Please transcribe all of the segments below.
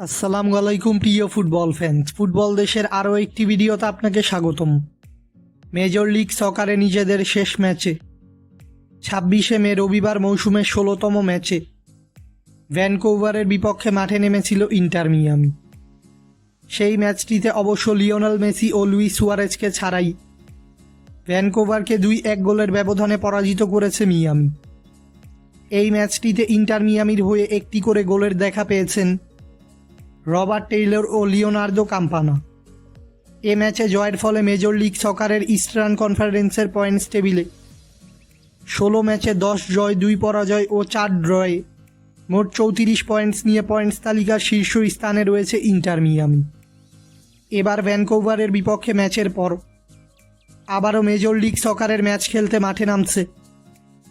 আসসালামু আলাইকুম, প্রিয় ফুটবল ফ্যান্স ফুটবল দেশের আরও একটি ভিডিওতে আপনাকে স্বাগতম। মেজর লিগ সকারে নিজেদের শেষ ম্যাচে। ছাব্বিশে মে রবিবার মৌসুমের ষোলোতম ম্যাচে। ভ্যানকোভারের বিপক্ষে মাঠে নেমেছিল ইন্টার মিয়ামি সেই ম্যাচটিতে অবশ্য লিওনাল মেসি ও লুইস সুয়ারেজকে ছাড়াই ভ্যানকোভারকে দুই এক গোলের ব্যবধানে পরাজিত করেছে মিয়ামি এই ম্যাচটিতে ইন্টার মিয়ামির হয়ে একটি করে গোলের দেখা পেয়েছেন রবার্ট টেইলর ও লিওনার্দো কাম্পানা এ ম্যাচে জয়ের ফলে মেজর লিগ সকারের ইস্টার্ন কনফারেন্সের পয়েন্টস টেবিলে। ষোলো ম্যাচে দশ জয়, দুই পরাজয় ও চার ড্রয়ে। মোট চৌত্রিশ পয়েন্টস নিয়ে পয়েন্টস তালিকার শীর্ষ স্থানে রয়েছে ইন্টার মিয়ামি। এবার ভ্যানকোভারের বিপক্ষে ম্যাচের পর। আবারও মেজর লিগ সকারের ম্যাচ খেলতে মাঠে নামছে।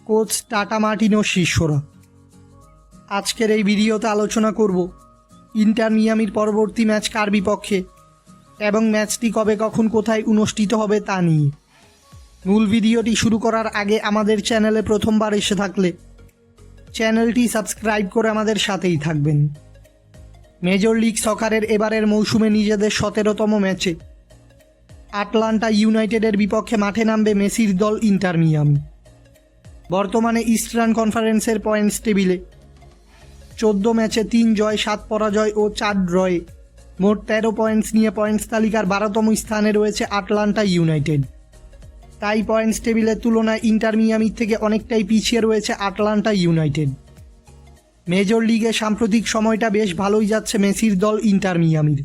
কোচ টাটা মার্টিনোর শিষ্যরা। আজকের এই ভিডিওতে আলোচনা করব ইন্টার মিয়ামির পরবর্তী ম্যাচ কার বিপক্ষে? এবং ম্যাচটি কবে, কখন, কোথায় অনুষ্ঠিত হবে তা নিয়ে। মূল ভিডিওটি শুরু করার আগে আমাদের চ্যানেলে প্রথমবার এসে থাকলে চ্যানেলটি সাবস্ক্রাইব করে আমাদের সাথেই থাকবেন। মেজর লিগ সকারের এবারের মৌসুমে নিজেদের সতেরোতম ম্যাচে। আটলান্টা ইউনাইটেডের বিপক্ষে মাঠে নামবে মেসির দল ইন্টার মিয়ামি। বর্তমানে ইস্টার্ন কনফারেন্সের পয়েন্টস টেবিলে চোদ্দ ম্যাচে তিন জয়, সাত পরাজয় ও চার ড্রয়ে। মোট তেরো পয়েন্টস নিয়ে পয়েন্টস তালিকার বারোতম স্থানে রয়েছে আটলান্টা ইউনাইটেড। তাই পয়েন্টস টেবিলের তুলনায় ইন্টার মিয়ামির থেকে অনেকটাই পিছিয়ে রয়েছে আটলান্টা ইউনাইটেড। মেজর লিগে সাম্প্রতিক সময়টা বেশ ভালোই যাচ্ছে মেসির দল ইন্টার মিয়ামির।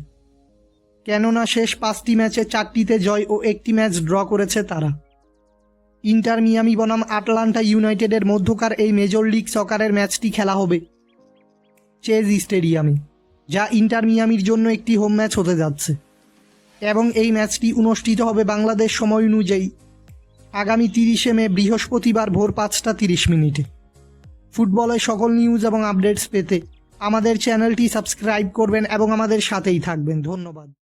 কেননা শেষ পাঁচটি ম্যাচে চারটিতে জয় ও একটি ম্যাচ ড্র করেছে তারা। ইন্টার মিয়ামি বনাম আটলান্টা ইউনাইটেডের মধ্যকার এই মেজর লিগ সকারের ম্যাচটি খেলা হবে। চেজ স্টেডিয়ামে, যা ইন্টার মিয়ামির জন্য একটি হোম ম্যাচ হতে যাচ্ছে। এবং এই ম্যাচটি অনুষ্ঠিত হবে বাংলাদেশ সময় অনুযায়ী আগামী তিরিশে মে বৃহস্পতিবার ভোর পাঁচটা তিরিশ মিনিটে। ফুটবলের সকল নিউজ এবং আপডেটস পেতে আমাদের চ্যানেলটি সাবস্ক্রাইব করবেন এবং আমাদের সাথেই থাকবেন। ধন্যবাদ।